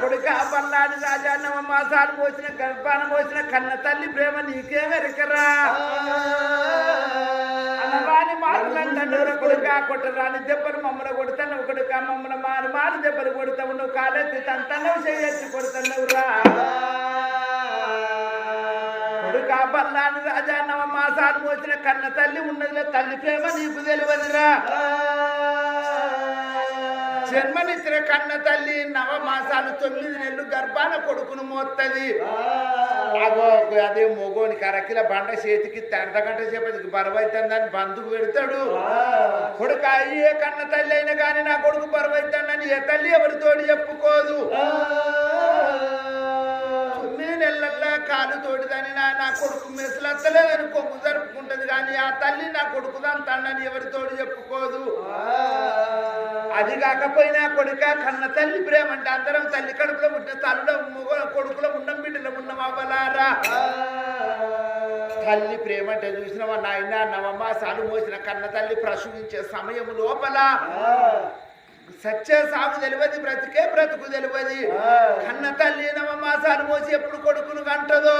కొడుక పల్లాడి రాజా నవ మాసాలు పోసిన గర్భాన పోసిన కన్న తల్లి ప్రేమ నీకేమెరకరా అనరాని మాటలంటాడు కొడుక కొట్టరాని దెబ్బలు మమ్మల్ని కొడుతున్నావు కొడుక మమ్మల్ని మారు మారు దెబ్బలు కొడతావు నువ్వు కాలెత్తి తంతన్నవు చేయెత్తి కొడుతున్నావురా కొడుక పల్లాని రాజా నవ మాసాలు పోసిన కన్న తల్లి ఉన్నదిలే తల్లి ప్రేమ నీకు తెలియదురా. జన్మనిచ్చిన కన్న తల్లి నవ మాసాలు తొమ్మిది నెలలు గర్భాన కొడుకును మోత్తది. అగో అదే మొగోనికి అరకిల బండ చేతికి అర్ధ గంట సేపటికి బరువైతుందని బంధుకు పెడతాడు. కొడుక ఏ కన్న తల్లి అయినా కానీ నా కొడుకు బరువైతాడని ఏ తల్లి ఎవరితోటి చెప్పుకోదు. తొమ్మిది నెలల కాలు తోటిదని నా కొడుకు మెసలత్తలేదని కొమ్ము జరుపుకుంటది. కానీ ఆ తల్లి నా కొడుకు తంటాడని ఎవరితోటి చెప్పుకోదు. అది కాకపోయినా కొడుక కన్న తల్లి ప్రేమ అంటే అందరం తల్లి కడుపులో పుట్టిన తల్లిలో కొడుకులో ఉన్న బిడ్డలో ఉన్న అవ్వలారా? తల్లి ప్రేమ అంటే చూసినవా నాయన నవమాసాలు మోసిన కన్న తల్లి ప్రసవించే సమయం లోపల సత్య సాగు తెలియదు బ్రతికే బ్రతుకు తెలియదు. కన్న తల్లి నవమాసాలు మోసి ఎప్పుడు కొడుకును కంటదో?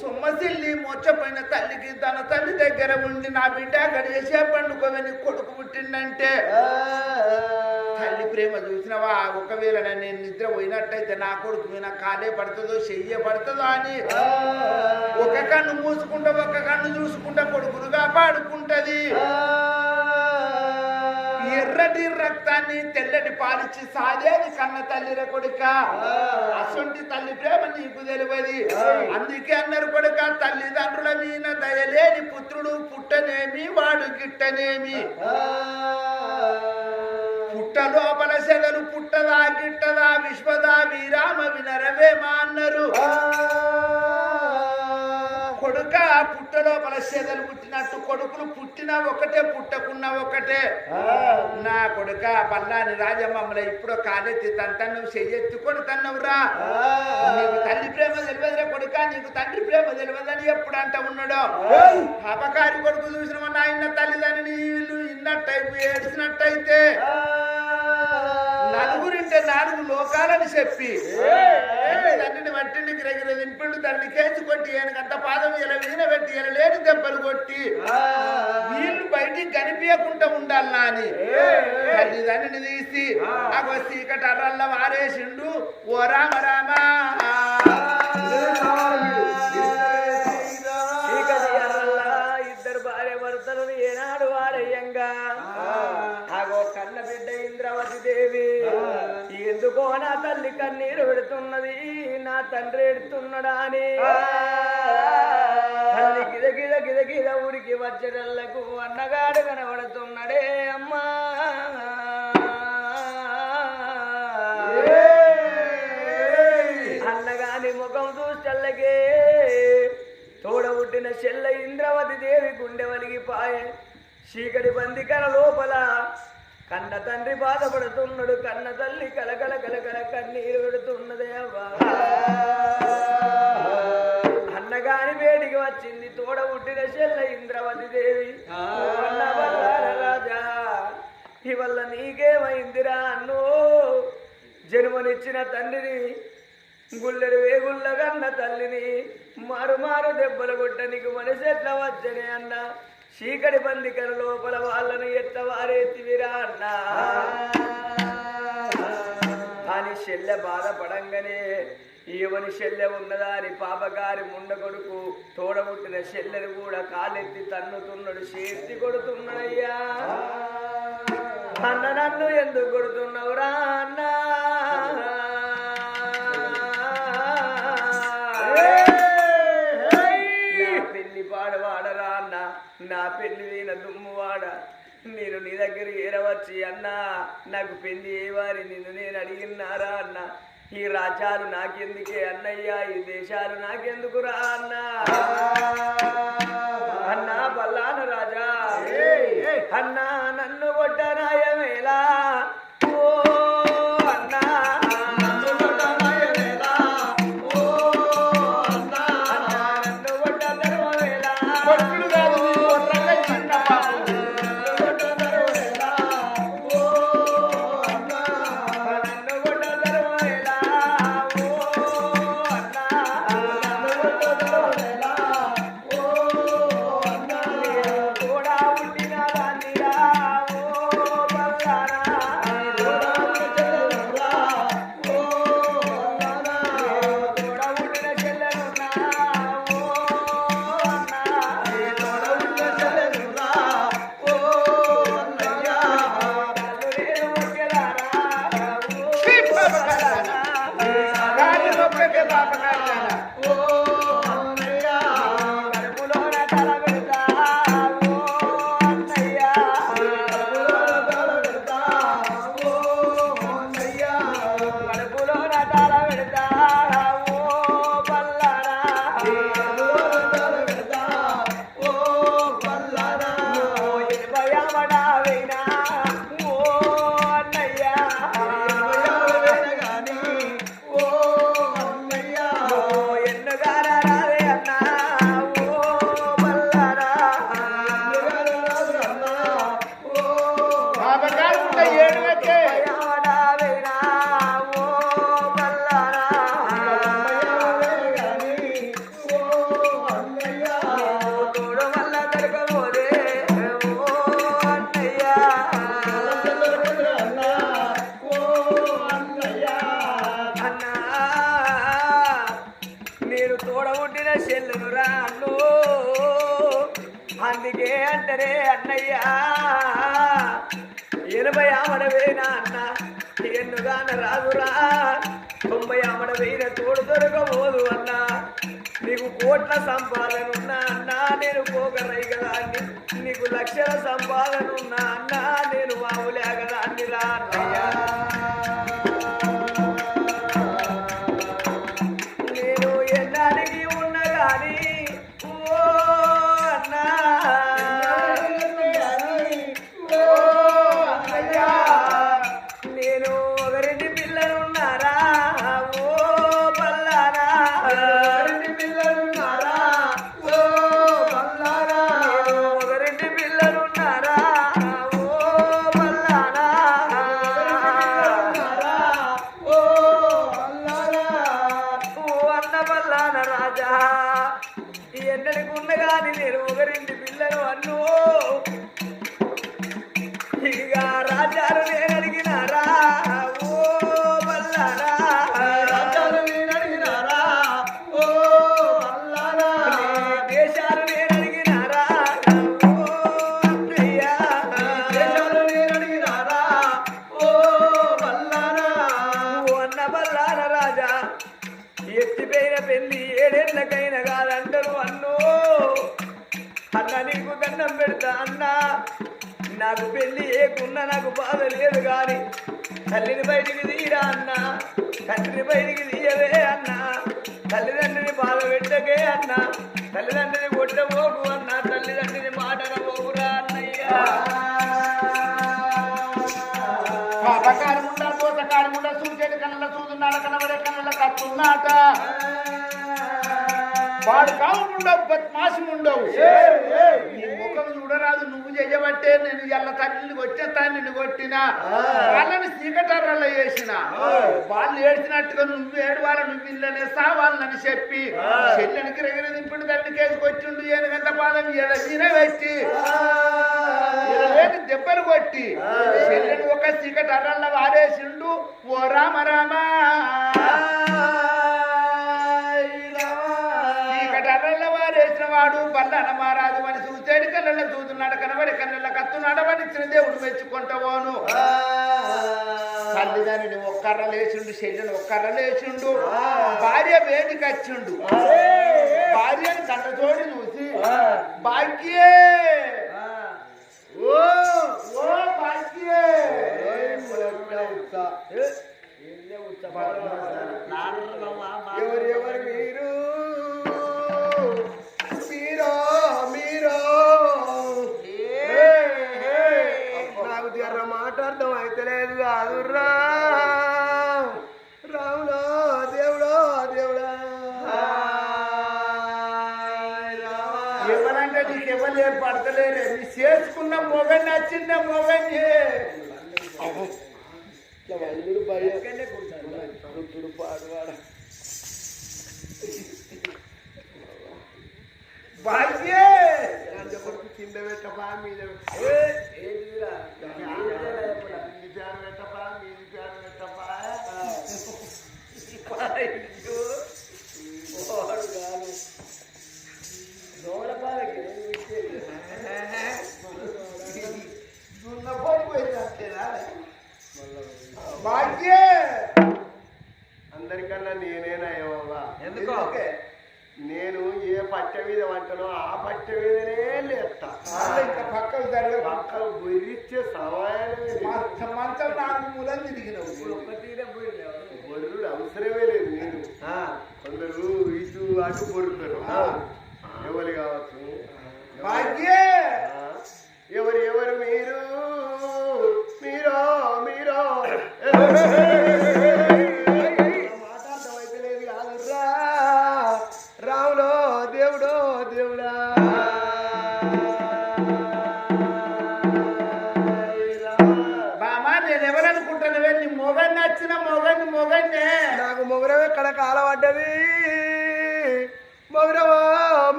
సొమ్మసిల్లి మోచపోయిన తల్లికి తన తల్లి దగ్గర ఉండి నా బిడ్డ గడిచేసే పండుకోవని కొడుకు పుట్టిండంటే. తల్లి ప్రేమ చూసినవా? ఒకవేళ నేను నిద్ర పోయినట్టయితే నా కొడుకు మీద కాలే పడుతుందో చెయ్య పడుతుందో అని. ఒక కన్ను మూసుకుంటా ఒక కన్ను చూసుకుంటా కొడుకును కాపాడుకుంటది. ఎర్రటి రక్తాన్ని తెల్లటి పాలిచ్చి సాదేది కన్న తల్లిర కొడుక. అసొంటి తల్లి ప్రేమ నీకు తెలియదు. అందుకే అన్నారు కొడుక తల్లిదండ్రుల మీద దయలేని పుత్రుడు పుట్టనేమి వాడు గిట్టనేమి. పుట్ట లోపల సెగలు పుట్టదా గిట్టదా విశ్వదా విరామ వినరవేమా? సెగలు పుట్టినట్టు కొడుకులు పుట్టినా ఒకటే పుట్టకున్నా ఒకటే. నా కొడుక పల్లాని రాజమ్మమ్మల ఇప్పుడు కాలెత్తి తంతన్ను చెయ్యెత్తి కొడుతన్నవురా నీకు తల్లి ప్రేమ తెలియదురా కొడుక నీకు తండ్రి ప్రేమ తెలియదని ఎప్పుడు అంట ఉన్నాడు పాపకారి కొడుకు చూసిన నాయన తల్లిదండ్రులు వీళ్ళు ఇన్నట్టయిపు ఏడిచినట్టయితే. నలుగురింటే నాలుగు లోకాలని చెప్పి. తండ్రిని మట్టిని గిరగిర దింపిండు తండ్రి కేసి కొట్టి ఏనుకంత పాదం ఇలా వీణ పెట్టి ఇలా లేని దెబ్బలు కొట్టి. వీళ్ళు బయటికి కనిపించకుండా ఉండాలనా అని. తల్లిదండ్రిని తీసి అగో చీకటి అర్రల్ల వారేసిండు. ఓ రామ రామ. ఎందుకో నా తల్లి కన్నీరు పెడుతున్నది నా తండ్రి ఎడుతున్నాడా అని. తల్లి గిద గిద గిద గిద ఊరికి వచ్చేటల్లకు అన్నగాడు కనబడుతున్నాడే అమ్మా. అన్నగాని ముఖం చూస్తల్లకే తోడ పుట్టిన చెల్ల ఇంద్రవతి దేవి గుండె వలిగిపాయే చీకటి బందికల లోపల కన్న తండ్రి బాధపడుతున్నాడు కన్న తల్లి కలకల కలకల కన్నీరు పెడుతున్నదే అవ్వా. అన్నగాని వేడికి వచ్చింది తోడ పుట్టిన చెల్ల ఇంద్రవతి దేవి. అన్న రాజా ఇవల్ల నీకేమైందిరా అన్నో? జన్మనిచ్చిన తండ్రిని గుల్లెడు వేగుళ్ళ కన్న తల్లిని మారు మారు దెబ్బలు కొట్ట నీకు మనసు ఎట్లా వచ్చనే అన్న. చీకటి బందికల లోపల వాళ్ళను ఎట్ల వారెత్తివిరా అన్న అని చెల్లె బాధపడంగానే ఈవని చెల్లె ఉన్నదా అని పాపగారి ముండ కొడుకు తోడబుట్టిన చెల్లెని కూడా కాలెత్తి తన్నుతున్నాడు చేతి కొడుతున్నాడయ్యా. అన్న నన్ను ఎందుకు కొడుతున్నావురా అన్నా? పెళ్ళి దుమ్మువాడ నేను నీ దగ్గర ఏరవచ్చి అన్నా. నాకు పెళ్ళి ఏవారి నిన్ను నేను అడిగినారా అన్న. ఈ రాజ్యాలు నాకెందుకే అన్నయ్యా? ఈ దేశాలు నాకెందుకురా అన్నా? అన్నా పల్లాన రాజా. అన్నా के लाख में నీకు కోట్ల సంపాదన ఉన్నా అన్న నేను పోగరై కదా నీకు లక్షల సంపాదన ఉన్నా అన్న ఎన్నడికి కానీ నేను ఒకరింటి పిల్లలు అన్నో. ఏకున్నా నాకు బాధ లేదు గాని తల్లిని బయటికి తీరా అన్న తండ్రిని బయటికి తీయవే అన్న తల్లిదండ్రిని బాధ పెట్టకే అన్న తల్లిదండ్రిని కొట్టబోకు అన్న తల్లిదండ్రిని మాటనబోకురా అన్నయ్యా. దోసకాలు ఉండా సూర్యుడి కళ్ళ చూస్తున్నాడు కనబడే కళ్ళ కత్తున్నాట వాడు ఉండవు బద్మాసం ఉండవు చెయ్యబట్టే నేను ఎల్ల తల్లిని వచ్చేస్తా నిన్ను కొట్టినా వాళ్ళని చీకటర్రలో చేసిన వాళ్ళు ఏడ్చినట్టుగా నువ్వు ఏడవాలి నువ్వు ఇల్లనే సావాలని చెప్పి చెల్లెనికి రెగిన దింపుడు తల్లి కేసుకొచ్చిండు ఏనుగంత పాదం ఎడసిన పెట్టి ఇరవైకి దెబ్బలు కొట్టి చెల్లెని ఒక చీకటి అర్రల్ల వారేసిండు. ఓ రామ రామ. వాడు బల్లన మారాదు అని చూసేడి కళ్ళ చూస్తున్నాడు కనబడి కళ్ళ కత్తున్నాడు ఇచ్చిన దేవుడు మెచ్చుకుంటావోను. తల్లిదండ్రిని ఒక్కర్ర లేచిండు చెల్లెని ఒక్కర్ర లేచిండు భార్య వేదిక వచ్చిండు. భార్యని కళ్ళ తోడి చూసి భాగ్యే! ఓ ఓ భాగ్యే! ఎవరు ఎవరు మీరో? in them already.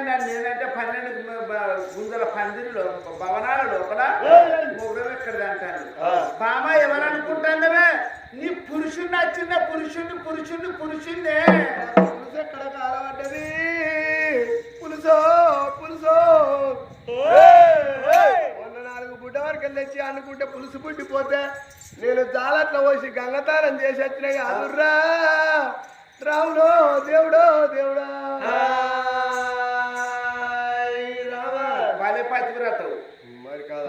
నన్ను నేనంటే పన్నెండు గుంజల పందిరిలో భవనాల లోపల ఎక్కడ అంటాను బామా ఎవరనుకుంటానవే నీ పురుషుని నచ్చిన పురుషుని పురుషుని పురుషున్నే పులుసు ఎక్కడ కాలపడ్డది పులుసో పులుసో. నాలుగు బుడ్డ వరకు తెచ్చి అనుకుంటే పులుసు పుట్టిపోతే నేను జాలట్లో పోసి గంగతారం చేసి వచ్చిన కాదుర్రా రాముడో దేవుడో దేవుడా!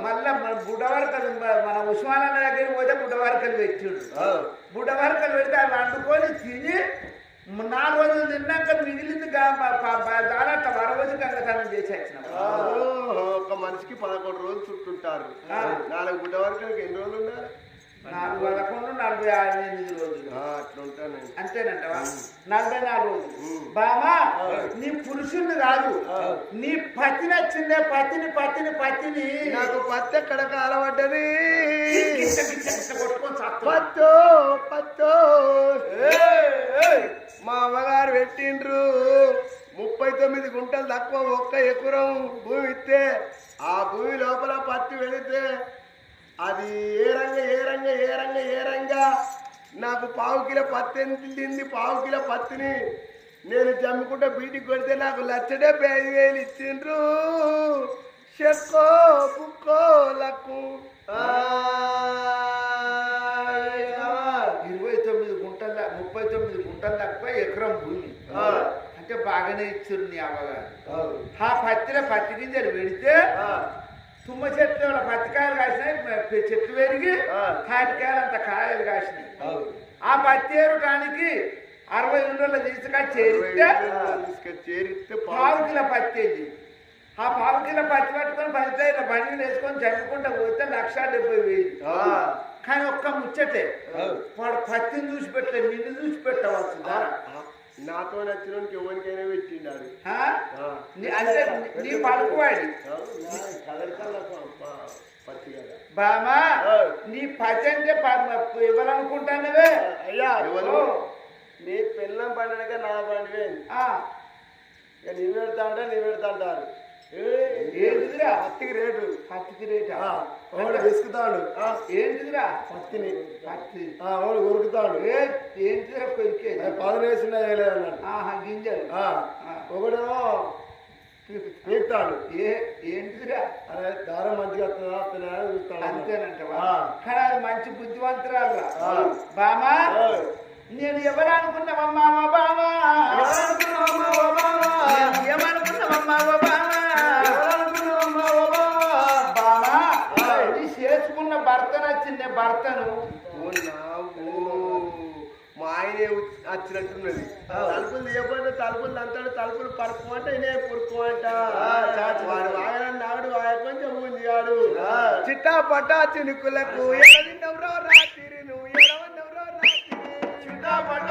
మళ్ళా మన బుడ్డవారకలు మన ఉస్మానన్న దగ్గరికి పోతే బుడ్డవారకలు పెట్టిండు. బుడ్డవారకలు పెడితే అవి వండుకొని తిని నాలుగు రోజులు తిన్నాక మిగిలింది దాదాపు వర రోజు గంగతనం చేసి వచ్చినాం. ఓహో, ఒక మనిషికి పదకొండు రోజులు చుట్టుంటారు. నాలుగు బుడ్డ వరకు ఎన్ని రోజులు ఉండాలి? నాలుగు పదకొండు నలభై ఆరు ఎనిమిది రోజులు. ఆ, అట్లా ఉంటానండి. అంతేనంటవా? నలభై నాలుగు రోజులు. బామా నీ పురుషుణ్ణి కాదు. నీ పతి నచ్చిందే పతిని పతిని పతిని. నాకు పత్తి ఎక్కడ చస్తావు. పత్తో పత్తో మా అమ్మగారు పెట్టిండ్రు. ముప్పై తొమ్మిది గుంటలు తక్కువ ఒక్క ఎకరం భూమి ఇస్తే ఆ భూమి లోపల పత్తి వెళితే అది ఏ రంగ ఏ రంగ ఏ రంగ ఏ రంగా? నాకు పావు కిలో పత్తి ఎంతింది పావు కిలో పత్తిని నేను జమ్ముకుంటే బీటికి కొడితే నాకు లచ్చ డెబ్బై ఐదు వేలు ఇచ్చిండ్రు. చెక్కో పుక్కో లక్కు. ఇరవై తొమ్మిది గుంటల ముప్పై తొమ్మిది గుంటల తక్కువ ఎకరం భూమి. అంటే బాగానే ఇచ్చారు నీ అమ్మగారు ఆ. పత్తిలో పత్తి గింజలు పెడితే తుమ్మ చెట్లు పత్తికాయలు కాసినాయి చెట్లు పెరిగి ఆ. తాటికాయలు అంత కాయలు కాసినాయి. ఆ పత్తి ఏరటానికి అరవై ఉండ్రల తీసుకొని చేరితే చేరిస్తే పావు కిలో పత్తి అయింది ఆ పావు కిలో పత్తి పట్టుకొని ఇలా బండి వేసుకొని చదువుకుంటా పోతే లక్ష డెబ్బై వేలు. కానీ ఒక్క ముచ్చటే వాడు పత్తిని చూసి పెట్టలే నిన్ను చూసి పెట్టవచ్చు ధర. నాతో నచ్చినోనికి ఎవరికైనా? నీ- అంటే నీ- పలుకువాడి కలర్ కలర్ బామా. నీ పత్తి అంటే ఇవ్వాలనుకుంటానవే. అయ్యా ఎవరు? నీ పిల్లం పండుగ నా పండుగ. ఆ, ఇక నీ పెడతా అంటే నీ పెడతా అంటారు. ఏంటిదిరా? పత్తికి రేటు. పత్తికి రేటా? వాడు విసుకుతాడు. ఏంటిదిరా? పత్తిని. పత్తి. వాడు కొరుకుతాడు ఏ ఏంటిదిరా కొరికేది పదవి వేసిన ఆహా గింజలు. ఒకడేమో పీకుతాడు ఏ ఏంటిదిరా? అదే దారం మంచిగా వస్తుందా చూస్తాడు అంతేనంటవా? ఆ. కానీ అది మంచి బుద్ధివంతురాలు. బామా. నేను ఎవరు అనుకున్నావమ్మా బామా? నేను ఏమనుకున్నావమ్మా బామా? భర్తను. మా ఆయనే వచ్చినట్టున్నది. తలుపులు తీయకపోతే తలుపులు అంటాడు తలుపులు పడుకోమంటే ఇనే పురుకోమంట వాడు వాగనని నాడు వాయ కొంచెం చిట్టా పట్టా చినుకులకు ఎడదిన్నవరో రాత్రి నువ్వు ఎడవన్నవరో రాత్రి చిట్టా పట్టా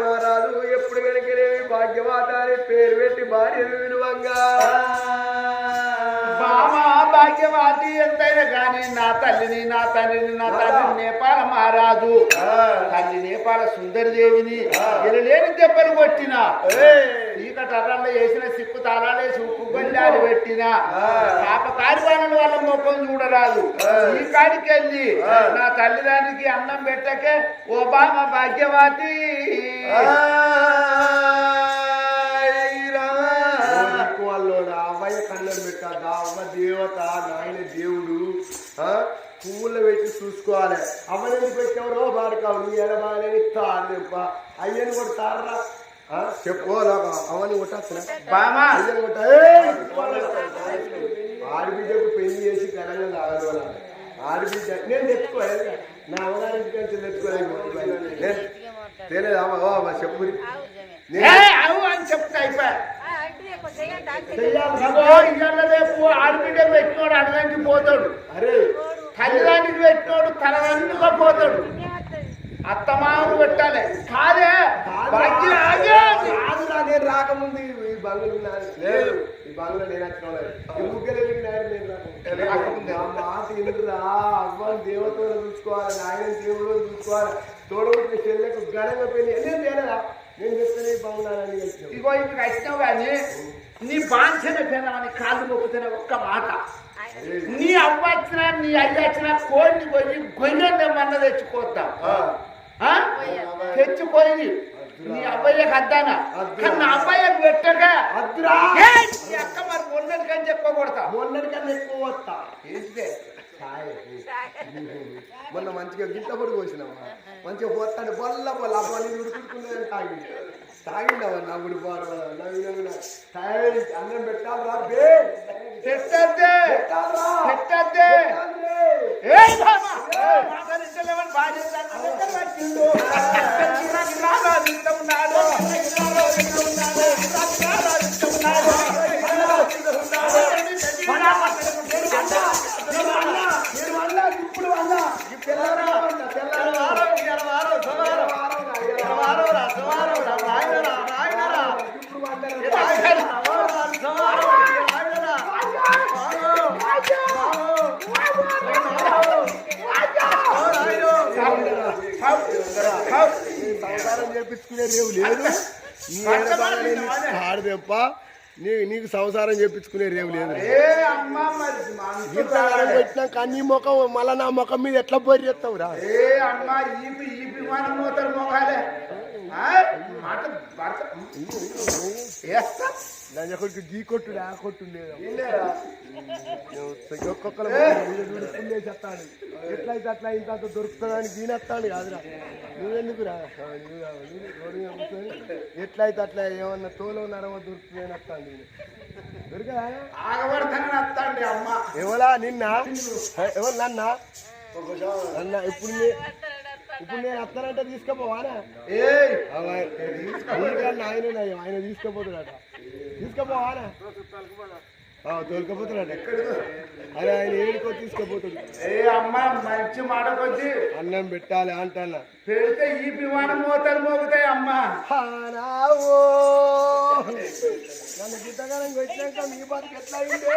మహారాజు ఎప్పుడు వెనకనేవి భాగ్యవాత అని పేరు పెట్టి భార్యను విలువంగా. బామా భాగ్యవాది ఎంతైనా గాని నా తల్లిని నా తండ్రిని నా తండ్రిని నేపాల మహారాజు. తల్లి నేపాల సుందరదేవిని ఎనలేని దెబ్బలు కొట్టిన. చీకటి అర్రల్లో వేసిన సిక్కు తాళాలేసి గల్లాలు పెట్టిన. పాప కార్యవాణుల వాళ్ళ ముఖం చూడరాదు. ఈ కాడికి వెళ్ళి నా తల్లిదానికి అన్నం పెట్టకే ఓ బామ భాగ్యవాతి అవ్వయ్య కన్నం పెట్టాక అవ్వ దేవత నాయన దేవుడు. ఆ? పువ్వుల్లో పెట్టి చూసుకోవాలి. అవ్వని పెట్టెవరో బాడకావు నీ ఎడబాలని తాడెంప అయ్యని కొడతారా ఆ, చెప్పు నాకు అవని కొట్టచ్చిన బామా. అయ్యని కొట్ట? ఆడబిడ్డకు పెళ్ళి చేసి ఘనంగా తాగదు ఆడబిడ్డ నేను తెచ్చుకోలేదు నా నుంచి తెచ్చుకోలేదు తెలియదు? అమ్మ చెప్పు. అని చెప్తా రేపు ఆడబిడ్డ పెట్టినోడు పోతాడు. అరే. తల్లిదండ్రికి పెట్టినోడు తన వెనుక పోతాడు. అత్తమామలు పెట్టాలి. కాదే భాగ్యం ఆగే. కాదురా నేను రాకముందు ఈ- ఈ బంగ్లా నాది. లేదు. ఈ బంగ్లా నేను వచ్చిన ఈ ముగ్గురు మాట ఎందుకురా? అవ్వని దేవతలు చూసుకోవాలి నాయన దేవుడు చూసుకోవాలి. తోడబుట్టిన చెల్లెకు ఘనంగా పెళ్ళి నేను నేను చెప్తాను చెప్పాను ఇదిగో ఇక్కడ వచ్చినావు కానీ నీ బాంఛన పెనమని కాళ్ళు మొక్కుతున్న ఒక్క మాట. నీ అవ్వ వచ్చినా నీ అయ్య వచ్చినా కోడిని పోయి గొయ్యని మన్న తెచ్చుకోద్దాం? తెచ్చుకొని నీ అబ్బాయికి అద్దానా కానీ నా అబ్బాయికి పెట్టగా అద్దురా. ఏయ్! నీ అక్క మరి మొన్నటి కని చెప్పకూడతా మొన్నటికన్నా ఎక్కువ వస్తా మొన్న మంచిగా గింత పొడి పోసినావా? మంచిగా పోతాడు బొల్ల బొల్ల అబ్బా నేను ఉడుకుతుకున్నాను తాగింది తాగిండవా నవ్వుడు పోరు నవ్విన తాగి అన్నం పెట్టాలి రా బే. పెట్టద్దే. పెట్టాలిరా. పెట్టద్దే. ఉన్నాడు. చేపించుకునే రేవు లేదు. నీ నీ నీకు సంసారం చేపించుకునే రేవు లేదు ఇంతకాలం. పెట్టినాక అన్ని ముఖం మళ్ళా నా ముఖం మీద ఎట్లా బొర్రి ఎత్తావు రా? మాట వేస్తా లంజకొడుకు గీ కొట్టుడు ఆ కొట్టు ఒక్కొక్కరు చెప్తాడు ఎట్లయితే అట్లా ఇంత దొరుకుతుందని గీనెత్తాడు కాదురా. నువ్వెందుకురా ఆ, నువ్వు రా, ఎట్లయితే అట్లా ఏమన్నా తోలో నరవ దొరుకుతుందని దొరికదా? వస్తాండి అమ్మ. ఎవరా నిన్న? ఎవరు? నన్న? అన్న ఇప్పుడు ఇప్పుడు నేను వస్తానంటే తీసుకుపోవానా? ఆయన ఆయన తీసుకుపోతున్నాడట తీసుకుపోవానా ఆ, తోలుకపోతున్నాడట అరే ఆయన ఏడుకో తీసుకుపోతాడు ఏ అమ్మ మంచి మాట కొద్ది అన్నం పెట్టాలి అంటన్నా పెడితే ఈ విమానం మోతలు మోగుతాయి అమ్మ. నన్ను గిట్టగానం వచ్చినాక మీ బతుకు ఎట్లా అయిందే?